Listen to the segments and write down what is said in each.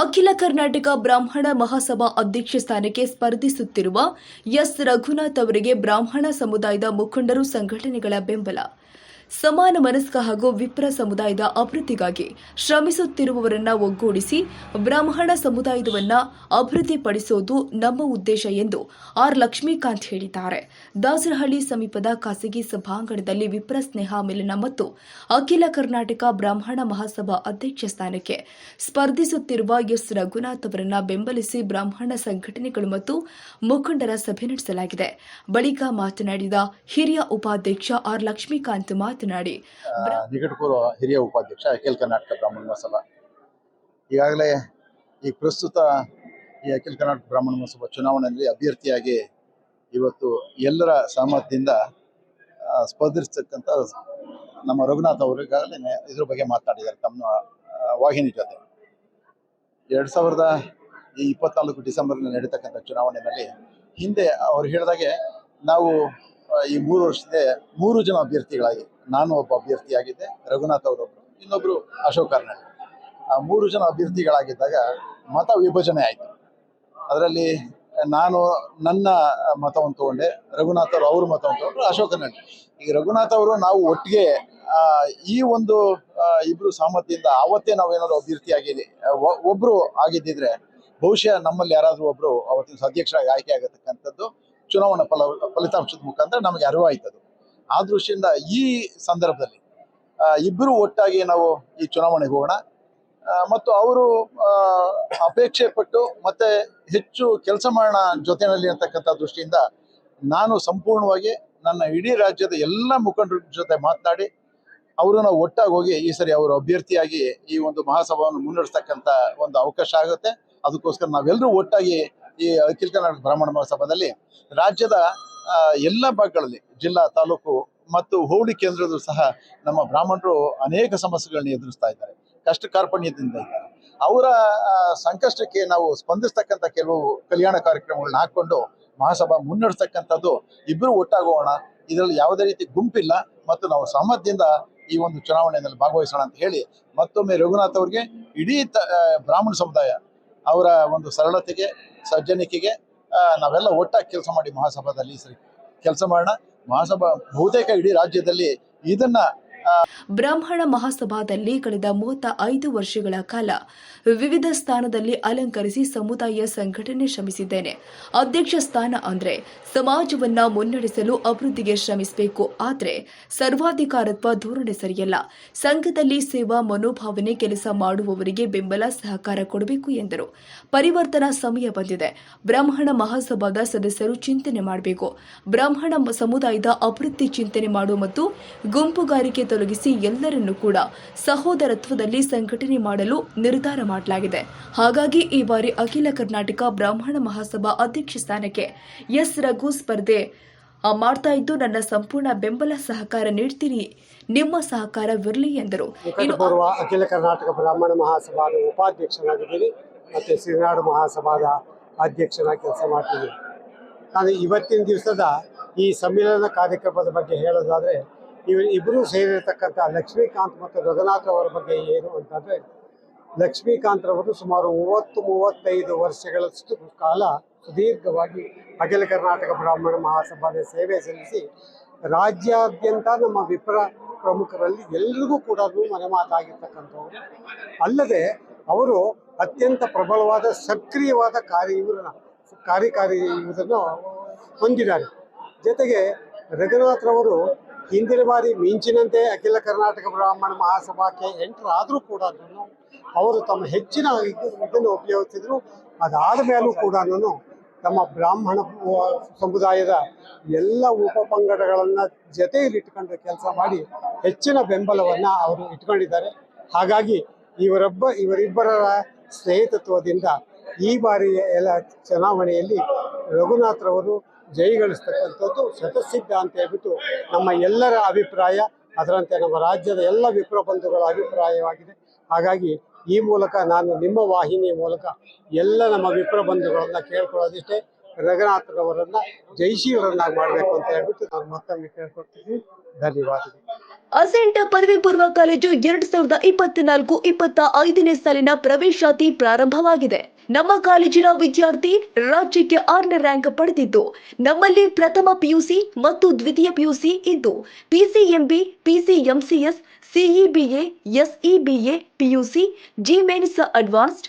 ಅಖಿಲ ಕರ್ನಾಟಕ ಬ್ರಾಹ್ಮಣ ಮಹಾಸಭಾ ಅಧ್ಯಕ್ಷ ಸ್ಥಾನಕ್ಕೆ ಸ್ಪರ್ಧಿಸುತ್ತಿರುವ ಎಸ್. ರಘುನಾಥ್ ಅವರಿಗೆ ಬ್ರಾಹ್ಮಣ ಸಮುದಾಯದ ಮುಖಂಡರು ಸಂಘಟನೆಗಳ ಬೆಂಬಲ. ಸಮಾನ ಮನಸ್ಕ ಹಾಗೂ ವಿಪ್ರ ಸಮುದಾಯದ ಅಭಿವೃದ್ಧಿಗಾಗಿ ಶ್ರಮಿಸುತ್ತಿರುವವರನ್ನ ಒಗ್ಗೂಡಿಸಿ ಬ್ರಾಹ್ಮಣ ಸಮುದಾಯದವನ್ನ ಅಭಿವೃದ್ಧಿಪಡಿಸುವುದು ನಮ್ಮ ಉದ್ದೇಶ ಎಂದು ಆರ್ ಲಕ್ಷ್ಮೀಕಾಂತ್ ಹೇಳಿದ್ದಾರೆ. ದಾಸರಹಳ್ಳಿ ಸಮೀಪದ ಖಾಸಗಿ ಸಭಾಂಗಣದಲ್ಲಿ ವಿಪ್ರ ಸ್ನೇಹ ಮಿಲನ ಮತ್ತು ಅಖಿಲ ಕರ್ನಾಟಕ ಬ್ರಾಹ್ಮಣ ಮಹಾಸಭಾ ಅಧ್ಯಕ್ಷ ಸ್ಥಾನಕ್ಕೆ ಸ್ಪರ್ಧಿಸುತ್ತಿರುವ ಎಸ್ ರಘುನಾಥ್ ಅವರನ್ನ ಬೆಂಬಲಿಸಿ ಬ್ರಾಹ್ಮಣ ಸಂಘಟನೆಗಳು ಮತ್ತು ಮುಖಂಡರ ಸಭೆ ನಡೆಸಲಾಗಿದೆ. ಬಳಿಕ ಮಾತನಾಡಿದ ಹಿರಿಯ ಉಪಾಧ್ಯಕ್ಷ ಆರ್ ಲಕ್ಷ್ಮೀಕಾಂತ್ ಆ, ನಿಕಟಪೂರ್ವ ಹಿರಿಯ ಉಪಾಧ್ಯಕ್ಷ ಅಖಿಲ ಕರ್ನಾಟಕ ಬ್ರಾಹ್ಮಣ ಮಹಾಸಭಾ ಈಗಾಗಲೇ ಈ ಪ್ರಸ್ತುತ ಈ ಅಖಿಲ ಕರ್ನಾಟಕ ಬ್ರಾಹ್ಮಣ ಮಹಾಸಭಾ ಚುನಾವಣೆಯಲ್ಲಿ ಅಭ್ಯರ್ಥಿಯಾಗಿ ಇವತ್ತು ಎಲ್ಲರ ಸಹಮತದಿಂದ ಸ್ಪರ್ಧಿಸ್ತಕ್ಕಂಥ ನಮ್ಮ ರಘುನಾಥ್ ಅವರು ಈಗಾಗಲೇ ಇದ್ರ ಬಗ್ಗೆ ಮಾತನಾಡಿದ್ದಾರೆ ತಮ್ಮ ವಾಹಿನಿ ಜೊತೆ. ಎರಡು ಸಾವಿರದ ಈ ಇಪ್ಪತ್ನಾಲ್ಕು ಡಿಸೆಂಬರ್ನಲ್ಲಿ ನಡೀತಕ್ಕಂಥ ಚುನಾವಣೆಯಲ್ಲಿ ಹಿಂದೆ ಅವ್ರು ಹೇಳಿದಾಗೆ ನಾವು ಈ ಮೂರು ವರ್ಷದ ಮೂರು ಜನ ಅಭ್ಯರ್ಥಿಗಳಾಗಿ ನಾನು ಒಬ್ಬ ಅಭ್ಯರ್ಥಿಯಾಗಿದ್ದೆ ರಘುನಾಥ್ ಅವರೊಬ್ಬರು ಇನ್ನೊಬ್ರು ಅಶೋಕ್ ಕಾರ್ನಾಡ್ ಆ ಮೂರು ಜನ ಅಭ್ಯರ್ಥಿಗಳಾಗಿದ್ದಾಗ ಮತ ವಿಭಜನೆ ಆಯಿತು. ಅದರಲ್ಲಿ ನಾನು ನನ್ನ ಮತವನ್ನು ತಗೊಂಡೆ, ರಘುನಾಥ್ ಅವರು ಅವ್ರ ಮತವನ್ನು ತಗೊಂಡ್ರು ಅಶೋಕ್ ಕಾರ್ನಾಡ್ ಈಗ ರಘುನಾಥ್ ಅವರು ನಾವು ಒಟ್ಟಿಗೆ ಈ ಒಂದು ಇಬ್ರು ಸಹಮತಿಯಿಂದ ಆವತ್ತೇ ನಾವೇನಾದ್ರು ಅಭ್ಯರ್ಥಿಯಾಗಿ ಒಬ್ರು ಆಗಿದ್ದಿದ್ರೆ ಬಹುಶಃ ನಮ್ಮಲ್ಲಿ ಯಾರಾದರೂ ಒಬ್ರು ಅವತ್ತಿನ ಅಧ್ಯಕ್ಷರಾಗಿ ಆಯ್ಕೆ ಆಗತಕ್ಕಂಥದ್ದು ಚುನಾವಣಾ ಫಲ, ಫಲಿತಾಂಶದ ಮುಖಾಂತರ ನಮಗೆ ಅರಿವಾಯ್ತದು. ಆ ದೃಷ್ಟಿಯಿಂದ ಈ ಸಂದರ್ಭದಲ್ಲಿ ಇಬ್ಬರು ಒಟ್ಟಾಗಿ ನಾವು ಈ ಚುನಾವಣೆಗೆ ಹೋಗೋಣ. ಮತ್ತು ಅವರು ಅಪೇಕ್ಷೆ ಪಟ್ಟು ಮತ್ತೆ ಹೆಚ್ಚು ಕೆಲಸ ಮಾಡೋಣ ಜೊತೆಯಲ್ಲಿ ಅಂತಕ್ಕಂಥ ದೃಷ್ಟಿಯಿಂದ ನಾನು ಸಂಪೂರ್ಣವಾಗಿ ನನ್ನ ಇಡೀ ರಾಜ್ಯದ ಎಲ್ಲ ಮುಖಂಡರ ಜೊತೆ ಮಾತನಾಡಿ, ಅವ್ರನ್ನ ಒಟ್ಟಾಗಿ ಹೋಗಿ ಈ ಸರಿ ಅವರು ಅಭ್ಯರ್ಥಿಯಾಗಿ ಈ ಒಂದು ಮಹಾಸಭಾವನ್ನು ಮುನ್ನಡೆಸ್ತಕ್ಕಂಥ ಒಂದು ಅವಕಾಶ ಆಗುತ್ತೆ. ಅದಕ್ಕೋಸ್ಕರ ನಾವೆಲ್ಲರೂ ಒಟ್ಟಾಗಿ ಈ ಅಖಿಲ ಕರ್ನಾಟಕ ಬ್ರಾಹ್ಮಣ ಮಹಾಸಭಾದಲ್ಲಿ ರಾಜ್ಯದ ಎಲ್ಲ ಭಾಗಗಳಲ್ಲಿ ಜಿಲ್ಲಾ, ತಾಲೂಕು ಮತ್ತು ಹೋಳಿ ಕೇಂದ್ರದಲ್ಲೂ ಸಹ ನಮ್ಮ ಬ್ರಾಹ್ಮಣರು ಅನೇಕ ಸಮಸ್ಯೆಗಳನ್ನ ಎದುರಿಸ್ತಾ ಇದ್ದಾರೆ. ಕಷ್ಟ ಕಾರ್ಪಣ್ಯದಿಂದ ಇದ್ದಾರೆ. ಅವರ ಸಂಕಷ್ಟಕ್ಕೆ ನಾವು ಸ್ಪಂದಿಸ್ತಕ್ಕಂಥ ಕೆಲವು ಕಲ್ಯಾಣ ಕಾರ್ಯಕ್ರಮಗಳನ್ನ ಹಾಕೊಂಡು ಮಹಾಸಭಾ ಮುನ್ನಡೆಸ್ತಕ್ಕಂಥದ್ದು ಇಬ್ಬರು ಒಟ್ಟಾಗೋಣ. ಇದರಲ್ಲಿ ಯಾವುದೇ ರೀತಿ ಗುಂಪಿಲ್ಲ ಮತ್ತು ನಾವು ಸಹಮತದಿಂದ ಈ ಒಂದು ಚುನಾವಣೆಯಲ್ಲಿ ಭಾಗವಹಿಸೋಣ ಅಂತ ಹೇಳಿ ಮತ್ತೊಮ್ಮೆ ರಘುನಾಥ್ ಅವರಿಗೆ ಇಡೀ ಬ್ರಾಹ್ಮಣ ಸಮುದಾಯ ಅವರ ಒಂದು ಸರಳತೆಗೆ, ಸಜ್ಜನಿಕೆಗೆ ನಾವೆಲ್ಲ ಒಟ್ಟಾಗಿ ಕೆಲಸ ಮಾಡಿ ಮಹಾಸಭಾದಲ್ಲಿ ಸರಿ ಕೆಲಸ ಮಾಡೋಣ. ಮಹಾಸಭಾ ಬಹುತೇಕ ಇಡೀ ರಾಜ್ಯದಲ್ಲಿ ಇದನ್ನ ಬ್ರಾಹ್ಮಣ ಮಹಾಸಭಾದಲ್ಲಿ ಕಳೆದ ಮೂವತ್ತ ಐದು ವರ್ಷಗಳ ಕಾಲ ವಿವಿಧ ಸ್ಥಾನದಲ್ಲಿ ಅಲಂಕರಿಸಿ ಸಮುದಾಯ ಸಂಘಟನೆ ಶ್ರಮಿಸಿದ್ದೇನೆ. ಅಧ್ಯಕ್ಷ ಸ್ಥಾನ ಅಂದ್ರೆ ಸಮಾಜವನ್ನ ಮುನ್ನಡೆಸಲು ಅಭಿವೃದ್ಧಿಗೆ ಶ್ರಮಿಸಬೇಕು. ಆದರೆ ಸರ್ವಾಧಿಕಾರತ್ವ ಧೋರಣೆ ಸರಿಯಲ್ಲ. ಸಂಘದಲ್ಲಿ ಸೇವಾ, ಮನೋಭಾವನೆ, ಕೆಲಸ ಮಾಡುವವರಿಗೆ ಬೆಂಬಲ ಸಹಕಾರ ಕೊಡಬೇಕು ಎಂದರು. ಪರಿವರ್ತನಾ ಸಮಯ ಬಂದಿದೆ. ಬ್ರಾಹ್ಮಣ ಮಹಾಸಭಾದ ಸದಸ್ಯರು ಚಿಂತನೆ ಮಾಡಬೇಕು. ಬ್ರಾಹ್ಮಣ ಸಮುದಾಯದ ಅಭಿವೃದ್ಧಿ ಚಿಂತನೆ ಮಾಡುವ ಮತ್ತು ಗುಂಪುಗಾರಿಕೆ ತೊಲಗಿಸಿ ಎಲ್ಲರನ್ನೂ ಕೂಡ ಸಹೋದರತ್ವದಲ್ಲಿ ಸಂಘಟನೆ ಮಾಡಲು ನಿರ್ಧಾರ ಮಾಡಲಾಗಿದೆ. ಹಾಗಾಗಿ ಈ ಬಾರಿ ಅಖಿಲ ಕರ್ನಾಟಕ ಬ್ರಾಹ್ಮಣ ಮಹಾಸಭಾ ಅಧ್ಯಕ್ಷ ಸ್ಥಾನಕ್ಕೆ ಎಸ್. ರಘು ಸ್ಪರ್ಧೆ ಮಾಡ್ತಾ ಇದ್ದು ನನ್ನ ಸಂಪೂರ್ಣ ಬೆಂಬಲ ಸಹಕಾರ ನೀಡ್ತೀನಿ. ನಿಮ್ಮ ಸಹಕಾರವಿರಲಿ ಎಂದರು. ಅಖಿಲ ಕರ್ನಾಟಕ ಬ್ರಾಹ್ಮಣ ಮಹಾಸಭಾದ ಉಪಾಧ್ಯಕ್ಷನಾಗಿದ್ದೀನಿ. ಮತ್ತೆ ಶ್ರೀನಾಡು ಮಹಾಸಭಾದ ಅಧ್ಯಕ್ಷನಾಗಿ ಕೆಲಸ ಮಾಡ್ತಿದ್ದೀನಿ. ನಾನು ಇವತ್ತಿನ ದಿವಸದ ಈ ಸಮ್ಮೇಳನ ಕಾರ್ಯಕ್ರಮದ ಬಗ್ಗೆ ಹೇಳೋದಾದರೆ ಇವ ಇಬ್ಬರೂ ಸೇರಿರ್ತಕ್ಕಂಥ ಲಕ್ಷ್ಮೀಕಾಂತ್ ಮತ್ತು ರಘುನಾಥ್ ಅವರ ಬಗ್ಗೆ ಏನು ಅಂತಂದರೆ, ಲಕ್ಷ್ಮೀಕಾಂತ್ ರವರು ಸುಮಾರು ಮೂವತ್ತು ಮೂವತ್ತೈದು ವರ್ಷಗಳಷ್ಟು ಕಾಲ ಸುದೀರ್ಘವಾಗಿ ಅಖಿಲ ಕರ್ನಾಟಕ ಬ್ರಾಹ್ಮಣ ಮಹಾಸಭಾದ ಸೇವೆ ಸಲ್ಲಿಸಿ, ರಾಜ್ಯಾದ್ಯಂತ ನಮ್ಮ ವಿಪ್ರ ಪ್ರಮುಖರಲ್ಲಿ ಎಲ್ರಿಗೂ ಕೂಡ ಮನೆ ಮಾತಾಗಿರ್ತಕ್ಕಂಥವ್ರು ಅಲ್ಲದೆ ಅವರು ಅತ್ಯಂತ ಪ್ರಬಲವಾದ, ಸಕ್ರಿಯವಾದ ಕಾರ್ಯ ಇವರನ್ನ ಕಾರ್ಯಕಾರಿ ಇವರನ್ನು ಹೊಂದಿದ್ದಾರೆ. ಜೊತೆಗೆ ರಘುನಾಥ್ರವರು ಹಿಂದಿನ ಬಾರಿ ಮಿಂಚಿನಂತೆ ಅಖಿಲ ಕರ್ನಾಟಕ ಬ್ರಾಹ್ಮಣ ಮಹಾಸಭಾಕ್ಕೆ ಎಂಟರ್ ಆದರೂ ಕೂಡ ಅವರು ತಮ್ಮ ಹೆಚ್ಚಿನ ಇದು- ಇದನ್ನು ಉಪಯೋಗಿಸಿದ್ರು. ಅದಾದ ಮೇಲೂ ಕೂಡ ತಮ್ಮ ಬ್ರಾಹ್ಮಣ ಸಮುದಾಯದ ಎಲ್ಲ ಉಪಪಂಗಡಗಳನ್ನು ಜೊತೆಯಲ್ಲಿಟ್ಕೊಂಡು ಕೆಲಸ ಮಾಡಿ ಹೆಚ್ಚಿನ ಬೆಂಬಲವನ್ನು ಅವರು ಇಟ್ಕೊಂಡಿದ್ದಾರೆ. ಹಾಗಾಗಿ ಇವರೊಬ್ಬ ಇವರಿಬ್ಬರ ಸ್ನೇಹಿತತ್ವದಿಂದ ಈ ಬಾರಿಯ ಎಲ್ಲ ಚುನಾವಣೆಯಲ್ಲಿ ರಘುನಾಥ್ರವರು ಜಯಗಳಿಸ್ತಕ್ಕಂಥದ್ದು ಸತಸಿದ್ಧ ಅಂತ ಹೇಳ್ಬಿಟ್ಟು ನಮ್ಮ ಎಲ್ಲರ ಅಭಿಪ್ರಾಯ, ಅದರಂತೆ ನಮ್ಮ ರಾಜ್ಯದ ಎಲ್ಲ ವಿಪ್ರ ಬಂಧುಗಳ ಅಭಿಪ್ರಾಯವಾಗಿದೆ. ಹಾಗಾಗಿ ಈ ಮೂಲಕ ನಾನು ನಿಮ್ಮ ವಾಹಿನಿಯ ಮೂಲಕ ಎಲ್ಲ ನಮ್ಮ ವಿಪ್ರ ಬಂಧುಗಳನ್ನ ಕೇಳ್ಕೊಳ್ಳೋದಿಷ್ಟೇ. ರಘುನಾಥರವರನ್ನ ಜೈಶೀವರನ್ನಾಗಿ ಮಾಡಬೇಕು ಅಂತ ಹೇಳ್ಬಿಟ್ಟು ನಾನು ಮತ್ತೊಮ್ಮೆ ಕೇಳ್ಕೊಡ್ತೀನಿ ಧನ್ಯವಾದಗಳು. ಅಸೆಂಟ್ ಪದವಿ ಪೂರ್ವ ಕಾಲೇಜು ಎರಡ್ ಸಾವಿರದ ಇಪ್ಪತ್ನಾಲ್ಕು, ಇಪ್ಪತ್ತ ಐದನೇ ಸಾಲಿನ ಪ್ರವೇಶಾತಿ ಪ್ರಾರಂಭವಾಗಿದೆ. ನಮ್ಮ ಕಾಲೇಜಿನ ವಿದ್ಯಾರ್ಥಿ ರಾಜ್ಯಕ್ಕೆ ಆರನೇ ರ್ಯಾಂಕ್ ಪಡೆದಿದ್ದು. ನಮ್ಮಲ್ಲಿ ಪ್ರಥಮ ಪಿಯುಸಿ ಮತ್ತು ದ್ವಿತೀಯ ಪಿಯುಸಿ ಇದ್ದು PCMB PCMCS CEBA SEBA PUC ಜಿಮೆನ್ಸ್ advanced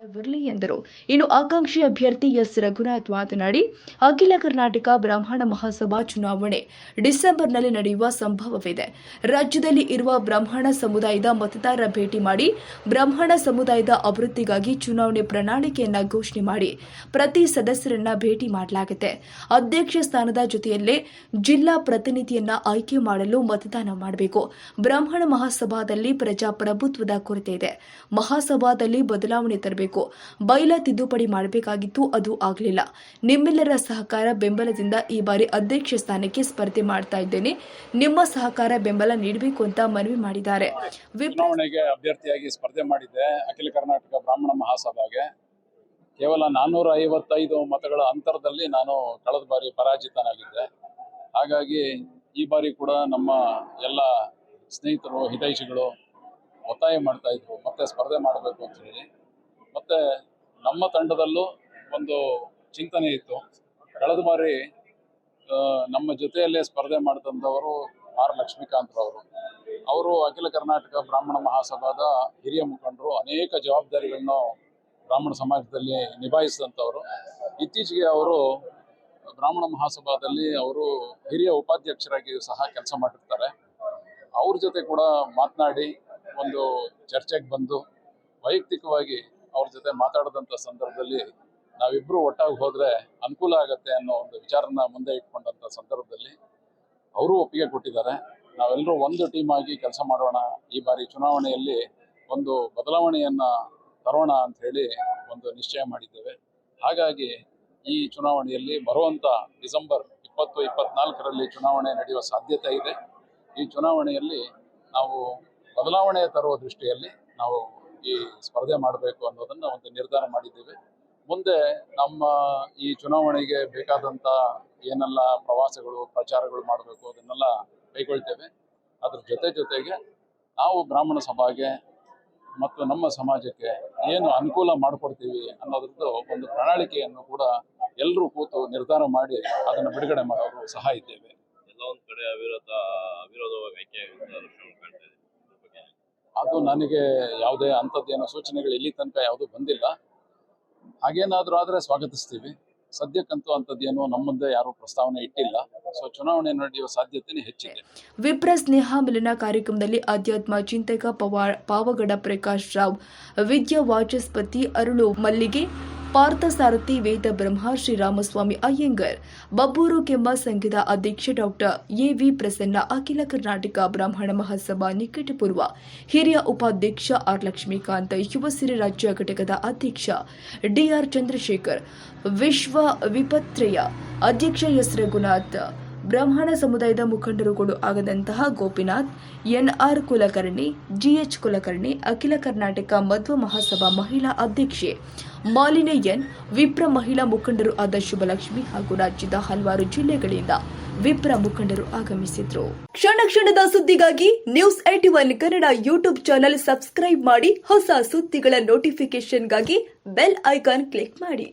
ಬರಲಿ ಎಂದರು. ಇನ್ನು ಆಕಾಂಕ್ಷಿ ಅಭ್ಯರ್ಥಿ ಎಸ್. ರಘುನಾಥ್ ಮಾತನಾಡಿ, ಅಖಿಲ ಕರ್ನಾಟಕ ಬ್ರಾಹ್ಮಣ ಮಹಾಸಭಾ ಚುನಾವಣೆ ಡಿಸೆಂಬರ್ನಲ್ಲಿ ನಡೆಯುವ ಸಂಭವವಿದೆ. ರಾಜ್ಯದಲ್ಲಿ ಇರುವ ಬ್ರಾಹ್ಮಣ ಸಮುದಾಯದ ಮತದಾರರ ಭೇಟಿ ಮಾಡಿ, ಬ್ರಾಹ್ಮಣ ಸಮುದಾಯದ ಅಭಿವೃದ್ಧಿಗಾಗಿ ಚುನಾವಣೆ ಪ್ರಣಾಳಿಕೆಯನ್ನ ಘೋಷಣೆ ಮಾಡಿ ಪ್ರತಿ ಸದಸ್ಯರನ್ನ ಭೇಟಿ ಮಾಡಲಾಗುತ್ತೆ ಅಧ್ಯಕ್ಷ ಸ್ಥಾನದ ಜೊತೆಯಲ್ಲೇ ಜಿಲ್ಲಾ ಪ್ರತಿನಿಧಿಯನ್ನ ಆಯ್ಕೆ ಮಾಡಲು ಮತದಾನ ಮಾಡಬೇಕು. ಬ್ರಾಹ್ಮಣ ಮಹಾಸಭಾದಲ್ಲಿ ಪ್ರಜಾಪ್ರಭುತ್ವದ ಕೊರತೆ ಇದೆ. ಮಹಾಸಭಾದಲ್ಲಿ ಬದಲಾವಣೆ ತರಬೇಕು. ಬೈಲ ತಿದ್ದುಪಡಿ ಮಾಡಬೇಕಾಗಿತ್ತು, ಅದು ಆಗಲಿಲ್ಲ. ನಿಮ್ಮೆಲ್ಲರ ಸಹಕಾರ ಬೆಂಬಲದಿಂದ ಈ ಬಾರಿ ಅಧ್ಯಕ್ಷ ಸ್ಥಾನಕ್ಕೆ ಸ್ಪರ್ಧೆ ಮಾಡ್ತಾ ಇದ್ದೇನೆ. ನಿಮ್ಮ ಸಹಕಾರ ಬೆಂಬಲ ನೀಡಬೇಕು ಅಂತ ಮನವಿ ಮಾಡಿದ್ದಾರೆ. ಚುನಾವಣೆಗೆ ಅಭ್ಯರ್ಥಿಯಾಗಿ ಸ್ಪರ್ಧೆ ಮಾಡಿದ್ದೆ ಅಖಿಲ ಕರ್ನಾಟಕ ಬ್ರಾಹ್ಮಣ ಮಹಾಸಭಾಗೆ. ಕೇವಲ ನಾನ್ನೂರ ಐವತ್ತೈದು ಮತಗಳ ಅಂತರದಲ್ಲಿ ನಾನು ಕಳೆದ ಬಾರಿ ಪರಾಜಿತನಾಗಿದ್ದೆ. ಹಾಗಾಗಿ ಈ ಬಾರಿ ಕೂಡ ನಮ್ಮ ಎಲ್ಲ ಸ್ನೇಹಿತರು, ಹಿತೈಷಿಗಳು ಒತ್ತಾಯ ಮಾಡ್ತಾ ಇದ್ರು. ಮತ್ತೆ ಸ್ಪರ್ಧೆ ಮಾಡಬೇಕು ಅಂತ ಹೇಳಿ. ಮತ್ತೆ ನಮ್ಮ ತಂಡದಲ್ಲೂ ಒಂದು ಚಿಂತನೆ ಇತ್ತು. ಕಳೆದ ಬಾರಿ ನಮ್ಮ ಜೊತೆಯಲ್ಲೇ ಸ್ಪರ್ಧೆ ಮಾಡಿದಂಥವರು ಆರ್ ಲಕ್ಷ್ಮೀಕಾಂತ್ ಅವರು ಅವರು ಅಖಿಲ ಕರ್ನಾಟಕ ಬ್ರಾಹ್ಮಣ ಮಹಾಸಭಾದ ಹಿರಿಯ ಮುಖಂಡರು, ಅನೇಕ ಜವಾಬ್ದಾರಿಗಳನ್ನು ಬ್ರಾಹ್ಮಣ ಸಮಾಜದಲ್ಲಿ ನಿಭಾಯಿಸಿದಂಥವರು. ಇತ್ತೀಚೆಗೆ ಅವರು ಬ್ರಾಹ್ಮಣ ಮಹಾಸಭಾದಲ್ಲಿ ಅವರು ಹಿರಿಯ ಉಪಾಧ್ಯಕ್ಷರಾಗಿ ಸಹ ಕೆಲಸ ಮಾಡಿರ್ತಾರೆ. ಅವ್ರ ಜೊತೆ ಕೂಡ ಮಾತನಾಡಿ ಒಂದು ಚರ್ಚೆಗೆ ಬಂದು, ವೈಯಕ್ತಿಕವಾಗಿ ಅವ್ರ ಜೊತೆ ಮಾತಾಡಿದಂಥ ಸಂದರ್ಭದಲ್ಲಿ ನಾವಿಬ್ರು ಒಟ್ಟಾಗಿ ಹೋದ್ರೆ ಅನುಕೂಲ ಆಗತ್ತೆ ಅನ್ನೋ ಒಂದು ವಿಚಾರನ ಮುಂದೆ ಇಟ್ಕೊಂಡಂಥ ಸಂದರ್ಭದಲ್ಲಿ ಅವರು ಒಪ್ಪಿಗೆ ಕೊಟ್ಟಿದ್ದಾರೆ. ನಾವೆಲ್ಲರೂ ಒಂದು ಟೀಮ್ ಆಗಿ ಕೆಲಸ ಮಾಡೋಣ. ಈ ಬಾರಿ ಚುನಾವಣೆಯಲ್ಲಿ ಒಂದು ಬದಲಾವಣೆಯನ್ನ ತರೋಣ ಅಂತ ಹೇಳಿ ಒಂದು ನಿಶ್ಚಯ ಮಾಡಿದ್ದೇವೆ. ಹಾಗಾಗಿ ಈ ಚುನಾವಣೆಯಲ್ಲಿ ಬರುವಂತ ಡಿಸೆಂಬರ್ ಇಪ್ಪತ್ತು, ಇಪ್ಪತ್ನಾಲ್ಕರಲ್ಲಿ ಚುನಾವಣೆ ನಡೆಯುವ ಸಾಧ್ಯತೆ ಇದೆ. ಈ ಚುನಾವಣೆಯಲ್ಲಿ ನಾವು ಬದಲಾವಣೆ ತರುವ ದೃಷ್ಟಿಯಲ್ಲಿ ನಾವು ಈ ಸ್ಪರ್ಧೆ ಮಾಡಬೇಕು ಅನ್ನೋದನ್ನ ಒಂದು ನಿರ್ಧಾರ ಮಾಡಿದ್ದೇವೆ. ಮುಂದೆ ನಮ್ಮ ಈ ಚುನಾವಣೆಗೆ ಬೇಕಾದಂತ ಏನೆಲ್ಲ ಪ್ರವಾಸಗಳು, ಪ್ರಚಾರಗಳು ಮಾಡಬೇಕು ಅದನ್ನೆಲ್ಲ ಕೈಗೊಳ್ತೇವೆ. ಅದ್ರ ಜೊತೆ ಜೊತೆಗೆ ನಾವು ಬ್ರಾಹ್ಮಣ ಸಭಾಗೆ ಮತ್ತು ನಮ್ಮ ಸಮಾಜಕ್ಕೆ ಏನು ಅನುಕೂಲ ಮಾಡಿಕೊಡ್ತೀವಿ ಅನ್ನೋದ್ರದ್ದು ಒಂದು ಪ್ರಣಾಳಿಕೆಯನ್ನು ಕೂಡ ಎಲ್ಲರೂ ಕೂತು ನಿರ್ಧಾರ ಮಾಡಿ ಅದನ್ನು ಬಿಡುಗಡೆ ಮಾಡೋರು ಸಹ ಇದ್ದೇವೆ. ಎಲ್ಲ ಒಂದು ಕಡೆ ಅವಿರೋಧ ಅವಿರೋಧವಾಗಿ ಆಯ್ಕೆ ಆಗುವಂತ ಲಕ್ಷಣ ಕಾಣ್ತಾ ಇದೆ ಇದ್ರ ಬಗ್ಗೆ ಅದು ನನಗೆ ಯಾವುದೇ ಅಂಥದ್ದೇನೋ ಸೂಚನೆಗಳು ಇಲ್ಲಿ ತನಕ ಯಾವುದೂ ಬಂದಿಲ್ಲ. ಹಾಗೇನಾದರೂ ಆದರೆ ಸ್ವಾಗತಿಸ್ತೀವಿ. ಸದ್ಯಕ್ಕಂತೂ ಅಂಥದ್ದೇನು ನಮ್ಮ ಮುಂದೆ ಯಾರೂ ಪ್ರಸ್ತಾವನೆ ಇಟ್ಟಿಲ್ಲ. ಸೊ ಚುನಾವಣೆ ನಡೆಯುವ ಸಾಧ್ಯತೆನೇ ಹೆಚ್ಚಿದೆ. ವಿಪ್ರ ಸ್ನೇಹ ಮಿಲನ ಕಾರ್ಯಕ್ರಮದಲ್ಲಿ ಆಧ್ಯಾತ್ಮ ಚಿಂತಕ ಪವಾ, ಪಾವಗಡ ಪ್ರಕಾಶ್ ರಾವ್ ವಿದ್ಯಾ ವಾಚಸ್ಪತಿ ಅರುಳು ಮಲ್ಲಿಗೆ ಪಾರ್ಥಸಾರಥಿ ವೇದ ಬ್ರಹ್ಮ ಶ್ರೀರಾಮಸ್ವಾಮಿ ಅಯ್ಯಂಗರ್, ಬಬ್ಬೂರು ಕೆಮ್ಮ ಸಂಘದ ಅಧ್ಯಕ್ಷ ಡಾಕ್ಟರ್ ಎವಿ ಪ್ರಸನ್ನ, ಅಖಿಲ ಕರ್ನಾಟಕ ಬ್ರಾಹ್ಮಣ ಮಹಾಸಭಾ ನಿಕಟಪೂರ್ವ ಹಿರಿಯ ಉಪಾಧ್ಯಕ್ಷ ಆರ್ ಲಕ್ಷ್ಮೀಕಾಂತ್ ಯುವಸಿರಿ ರಾಜ್ಯ ಘಟಕದ ಅಧ್ಯಕ್ಷ ಡಿಆರ್ ಚಂದ್ರಶೇಖರ್, ವಿಶ್ವ ವಿಪತ್ರಯ ಅಧ್ಯಕ್ಷ ಎಸ್ ರಘುನಾಥ್ ಬ್ರಾಹ್ಮಣ ಸಮುದಾಯದ ಮುಖಂಡರುಗಳು ಆಗದಂತಹ ಗೋಪಿನಾಥ್, ಎನ್ಆರ್ ಕುಲಕರ್ಣಿ, ಜಿಎಚ್ ಕುಲಕರ್ಣಿ, ಅಖಿಲ ಕರ್ನಾಟಕ ಮಧ್ವ ಮಹಾಸಭಾ ಮಹಿಳಾ ಅಧ್ಯಕ್ಷೆ ಮಾಲಿನಿ ಎನ್, ವಿಪ್ರ ಮಹಿಳಾ ಮುಖಂಡರು ಆದ ಶುಭಲಕ್ಷ್ಮಿ ಹಾಗೂ ರಾಜ್ಯದ ಹಲವಾರು ಜಿಲ್ಲೆಗಳಿಂದ ವಿಪ್ರ ಮುಖಂಡರು ಆಗಮಿಸಿದ್ರು. ಕ್ಷಣ ಕ್ಷಣದ ಸುದ್ದಿಗಾಗಿ news eighty one Kannada YouTube channel subscribe ಮಾಡಿ ಹೊಸ ಸುದ್ದಿಗಳ ನೋಟಿಫಿಕೇಶನ್ಗಾಗಿ ಬೆಲ್ ಐಕಾನ್ ಕ್ಲಿಕ್ ಮಾಡಿ.